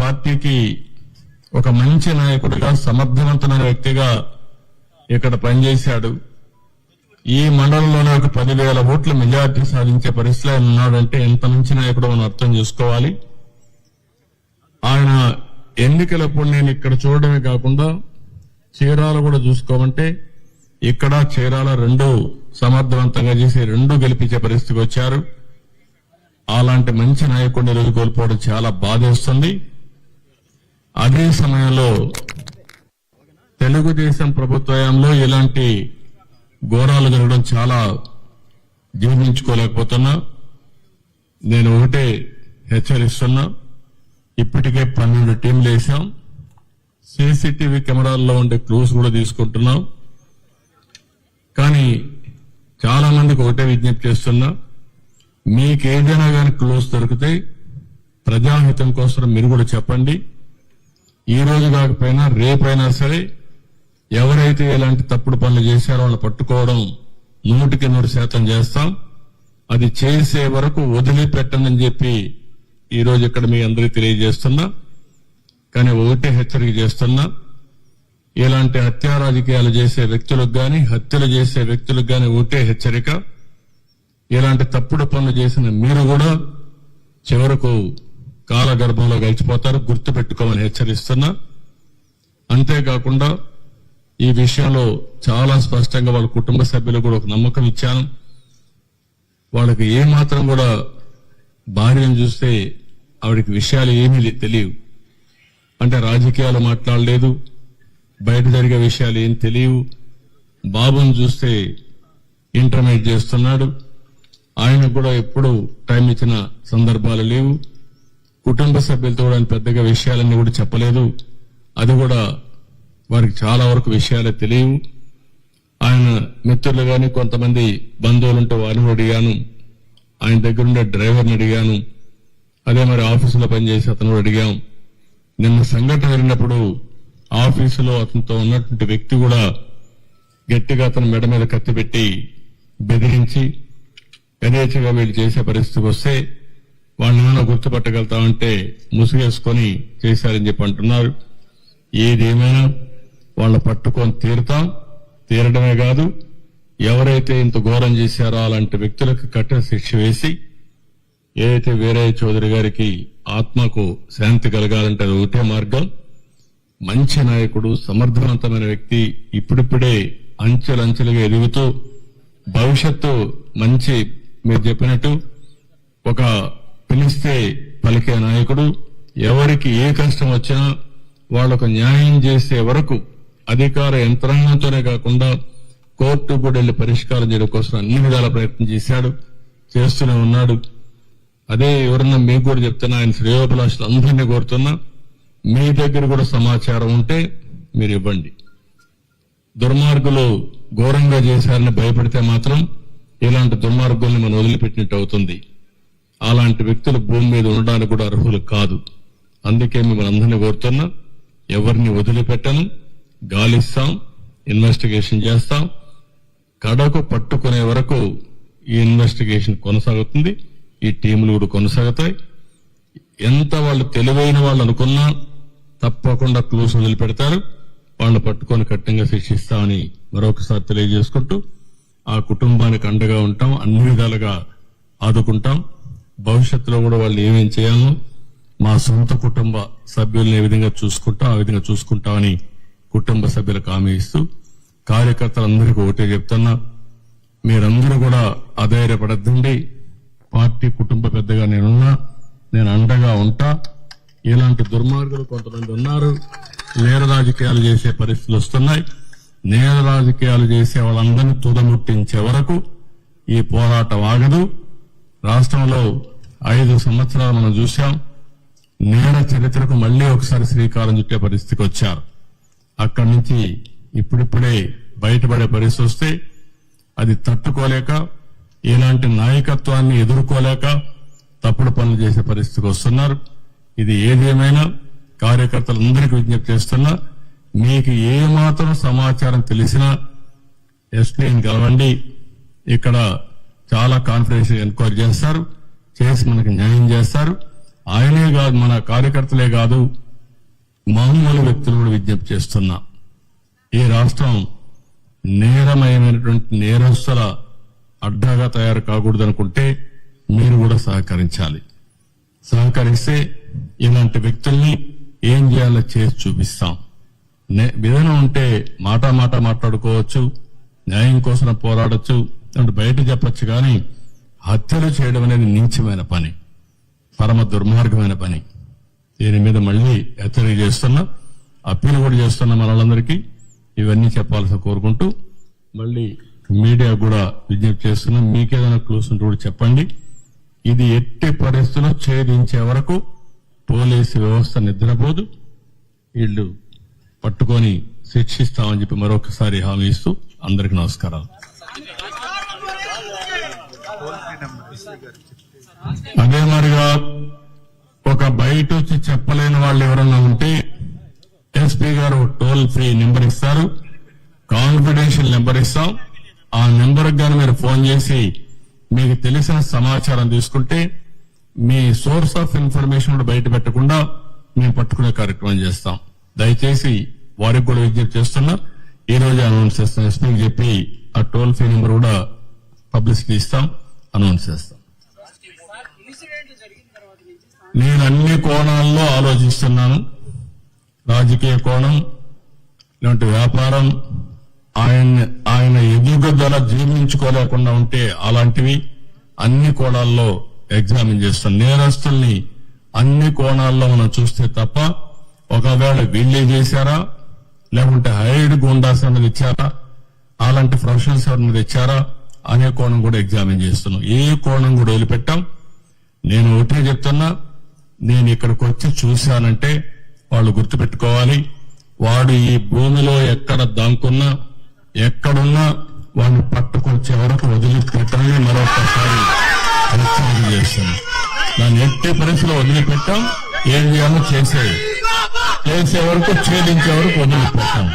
పార్టీకి ఒక మంచి నాయకుడిగా సమర్థవంతమైన వ్యక్తిగా ఇక్కడ పనిచేశాడు. ఈ మండలంలోనే ఒక పదివేల ఓట్ల మెజార్టీ సాధించే పరిస్థితిలో ఆయన ఉన్నాడంటే ఎంత మంచి నాయకుడు మనం అర్థం చేసుకోవాలి. ఆయన ఎన్నికలప్పుడు నేను ఇక్కడ చూడడమే కాకుండా చీరాలు కూడా చూసుకోమంటే ఇక్కడ చీరాల రెండు సమర్థవంతంగా చేసి రెండు గెలిపించే పరిస్థితికి వచ్చారు. అలాంటి మంచి నాయకుడిని రోజు కోల్పోవడం చాలా బాధేస్తుంది. అదే సమయంలో తెలుగుదేశం ప్రభుత్వంలో ఇలాంటి ఘోరాలు జరగడం చాలా జీర్ణించుకోలేకపోతున్నా. నేను ఒకటే హెచ్చరిస్తున్నా. ఇప్పటికే పన్నెండు టీంలు వేసాం సీసీటీవీ కెమెరాల్లో ఉండే క్లూస్ కూడా తీసుకుంటున్నాం. కానీ చాలా మందికి ఒకటే విజ్ఞప్తి చేస్తున్నా. మీకు ఏదైనా కానీ క్లూస్ దొరికితే ప్రజాహితం కోసం మీరు కూడా చెప్పండి. ఈ రోజు కాకపోయినా రేపైనా సరే ఎవరైతే ఇలాంటి తప్పుడు పనులు చేశారో వాళ్ళు పట్టుకోవడం నూటికి నూరు శాతం చేస్తాం. అది చేసే వరకు వదిలిపెట్టనని చెప్పి ఈ రోజు ఇక్కడ మీ అందరికీ తెలియజేస్తున్నా. కానీ ఒకటే హెచ్చరిక చేస్తున్నా. ఇలాంటి హత్యా రాజకీయాలు చేసే వ్యక్తులకు గాని హత్యలు చేసే వ్యక్తులకు గాని ఒకటే హెచ్చరిక. ఇలాంటి తప్పుడు పనులు చేసిన మీరు కూడా చివరకు కాలగర్భంలో గడిచిపోతారు గుర్తుపెట్టుకోమని హెచ్చరిస్తున్నా. అంతేకాకుండా ఈ విషయంలో చాలా స్పష్టంగా వాళ్ళ కుటుంబ సభ్యులు కూడా ఒక నమ్మకం ఇచ్చాను. వాళ్ళకి ఏమాత్రం కూడా భార్యను చూస్తే ఆవిడకి విషయాలు ఏమీ తెలియవు. అంటే రాజకీయాలు మాట్లాడలేదు బయట జరిగే విషయాలు ఏం తెలియవు. బాబుని చూస్తే ఇంటర్మీడియట్ చేస్తున్నాడు. ఆయనకు కూడా ఎప్పుడు టైం ఇచ్చిన సందర్భాలు లేవు. కుటుంబ సభ్యులతో కూడా ఆయన పెద్దగా విషయాలన్నీ కూడా చెప్పలేదు. అది కూడా వారికి చాలా వరకు విషయాలే తెలియవు. ఆయన మిత్రులు కానీ కొంతమంది బంధువులు ఉంటే వారిని కూడా అడిగాను. ఆయన దగ్గర ఉండే డ్రైవర్ని అడిగాను. అదే మరి ఆఫీసులో పనిచేసి అతను కూడా అడిగాం. నిన్న సంఘటన జరిగినప్పుడు ఆఫీసులో అతనితో ఉన్నటువంటి వ్యక్తి కూడా గట్టిగా అతను మెడ మీద కత్తి పెట్టి బెదిరించి యథేచ్ఛగా వీళ్ళు చేసే పరిస్థితికి వస్తే వాళ్ళని ఏమైనా గుర్తుపట్టగలుగుతామంటే ముసుగేసుకొని చేశారని చెప్పి అంటున్నారు. ఏదేమైనా వాళ్ళ పట్టుకొని తీరుతాం. తీరడమే కాదు ఎవరైతే ఇంత ఘోరం చేశారో అలాంటి వ్యక్తులకు కఠిన శిక్ష వేసి ఏదైతే వీరయ్య చౌదరి గారికి ఆత్మకు శాంతి కలగాలంటే అది ఒకటే మార్గం. మంచి నాయకుడు సమర్థవంతమైన వ్యక్తి ఇప్పుడిప్పుడే అంచెలంచెలుగా ఎదుగుతూ భవిష్యత్తు మంచి మీరు చెప్పినట్టు ఒక పిలిస్తే పలికే నాయకుడు ఎవరికి ఏ కష్టం వచ్చినా వాళ్ళకు న్యాయం చేసే వరకు అధికార యంత్రాంగంతోనే కాకుండా కోర్టు కూడా వెళ్ళి పరిష్కారం చేయడం కోసం అన్ని విధాల ప్రయత్నం చేశాడు చేస్తూనే ఉన్నాడు. అదే ఎవరన్నా మీకు కూడా చెప్తున్నా ఆయన శ్రేయోభిలాషులు అందరినీ కోరుతున్నా మీ దగ్గర కూడా సమాచారం ఉంటే మీరు ఇవ్వండి. దుర్మార్గులు ఘోరంగా చేశారని భయపడితే మాత్రం ఇలాంటి దుర్మార్గుల్ని మనం వదిలిపెట్టినట్టు అవుతుంది. అలాంటి వ్యక్తులు భూమి మీద ఉండడానికి కూడా అర్హులు కాదు. అందుకే మిమ్మల్ని అందరినీ కోరుతున్నా ఎవరిని వదిలిపెట్టను గాలిస్తాం ఇన్వెస్టిగేషన్ చేస్తాం. కడకు పట్టుకునే వరకు ఈ ఇన్వెస్టిగేషన్ కొనసాగుతుంది ఈ టీములు కూడా కొనసాగుతాయి. ఎంత వాళ్ళు తెలివైన వాళ్ళు అనుకున్నా తప్పకుండా క్లూస్ వదిలిపెడతారు. వాళ్ళని పట్టుకొని కఠినంగా శిక్షిస్తామని మరొకసారి తెలియజేసుకుంటూ ఆ కుటుంబానికి అండగా ఉంటాం అన్ని విధాలుగా ఆదుకుంటాం. భవిష్యత్తులో కూడా వాళ్ళు ఏమేం చేయాలో మా సొంత కుటుంబ సభ్యుల్ని ఏ విధంగా చూసుకుంటాం ఆ విధంగా చూసుకుంటామని కుటుంబ సభ్యులకు హామీ ఇస్తూ కార్యకర్తలందరికీ ఒకటే చెప్తున్నా మీరందరూ కూడా అధైర్యపడద్దండి. పార్టీ కుటుంబ పెద్దగా నేనున్నా నేను అండగా ఉంటా. ఇలాంటి దుర్మార్గులు కొంతమంది ఉన్నారు. నేర రాజకీయాలు చేసే పరిస్థితులు వస్తున్నాయి. నేర రాజకీయాలు చేసే వాళ్ళందరినీ తుదముట్టించే వరకు ఈ పోరాటం ఆగదు. రాష్ట్రంలో ఐదు సంవత్సరాలు మనం చూశాం. నేర చరిత్రకు మళ్ళీ ఒకసారి శ్రీకారం చుట్టే పరిస్థితికి వచ్చారు. అక్కడి నుంచి ఇప్పుడిప్పుడే బయటపడే పరిస్థితి వస్తే అది తట్టుకోలేక ఇలాంటి నాయకత్వాన్ని ఎదుర్కోలేక తప్పుడు పనులు చేసే పరిస్థితికి వస్తున్నారు. ఇది ఏదేమైనా కార్యకర్తలందరికీ విజ్ఞప్తి చేస్తున్నా మీకు ఏ మాత్రం సమాచారం తెలిసినా ఎస్పీని కలవండి. ఇక్కడ చాలా కాన్ఫిడెన్స్ ఎంక్వైరీ చేస్తారు. చేసి మనకి న్యాయం చేస్తారు. ఆయనే కాదు మన కార్యకర్తలే కాదు మామూలు వ్యక్తులు కూడా విజ్ఞప్తి చేస్తున్నా. ఈ రాష్ట్రం నేరమయమైనటువంటి నేరస్తుల అడ్డాగా తయారు కాకూడదు అనుకుంటే మీరు కూడా సహకరించాలి. సహకరిస్తే ఇలాంటి వ్యక్తుల్ని ఏం చేయాలో చేసి చూపిస్తాం. నే- విధానం ఉంటే మాట మాట మాట్లాడుకోవచ్చు న్యాయం కోసం పోరాడొచ్చు తను బయట చెప్పొచ్చు కానీ హత్యలు చేయడం అనేది నీచమైన పని. పరమ దుర్మార్గమైన పని. దీని మీద మళ్ళీ హెచ్చరిక చేస్తున్నా అప్పీల్ కూడా చేస్తున్నా మనలందరికీ. ఇవన్నీ చెప్పాల్సి కోరుకుంటూ మళ్ళీ మీడియా కూడా విజ్ఞప్తి చేస్తున్నాం మీకేదైనా క్లూస్ ఉంటే కూడా చెప్పండి. ఇది ఎట్టి పరిస్థితుల్లో ఛేదించే వరకు పోలీసు వ్యవస్థ నిద్రపోదు. వీళ్ళు పట్టుకొని శిక్షిస్తామని చెప్పి మరొకసారి హామీ ఇస్తూ అందరికి నమస్కారాలు. అదే మరిగా ఒక బయట వచ్చి చెప్పలేని వాళ్ళు ఎవరన్నా ఉంటే ఎస్పీ గారు టోల్ ఫ్రీ నెంబర్ ఇస్తారు. కాన్ఫిడెన్షియల్ నెంబర్ ఇస్తాం. ఆ నెంబర్ గాని మీరు ఫోన్ చేసి మీకు తెలిసిన సమాచారం తీసుకుంటే మీ సోర్స్ ఆఫ్ ఇన్ఫర్మేషన్ కూడా బయట పెట్టకుండా మేము పట్టుకునే కార్యక్రమం చేస్తాం. దయచేసి వారికి కూడా విజ్ఞప్తి చేస్తున్నా ఈ రోజు అనౌన్స్ చేస్తాం ఎస్పీకి చెప్పి ఆ టోల్ ఫ్రీ నెంబర్ కూడా పబ్లిసిటీ ఇస్తాం అనౌన్స్ చేస్తాం. నేను అన్ని కోణాల్లో ఆలోచిస్తున్నాను. రాజకీయ కోణం ఇలాంటి వ్యాపారం ఆయన ఆయన ఎదుగుదల జీర్ణించుకోలేకుండా ఉంటే అలాంటివి అన్ని కోణాల్లో ఎగ్జామిన్ చేస్తాం నేరస్తుల్ని అన్ని కోణాల్లో మనం చూస్తే తప్ప ఒకవేళ వీళ్ళే చేశారా? లేకుంటే హైడ్ గుండాస్ అన్నది ఇచ్చారా అలాంటి ప్రొఫెషనల్స్ అన్నది ఇచ్చారా అనే కోణం కూడా ఎగ్జామిన్ చేస్తున్నాం. ఏ కోణం కూడా వదిలిపెట్టాం. నేను ఒకటే చెప్తున్నా. నేను ఇక్కడికి వచ్చి చూశానంటే వాళ్ళు గుర్తుపెట్టుకోవాలి. వాడు ఈ భూమిలో ఎక్కడ దాంకున్నా ఎక్కడున్నా వాడిని పట్టుకొచ్చే వరకు వదిలిపెట్టని మరొకసారి హెచ్చరిక చేస్తున్నాను దాన్ని ఎట్టి పరిస్థితిలో వదిలిపెట్టాం. ఏం చేయాలో చేసే చేసే వరకు ఛేదించే వరకు వదిలిపెట్టాం.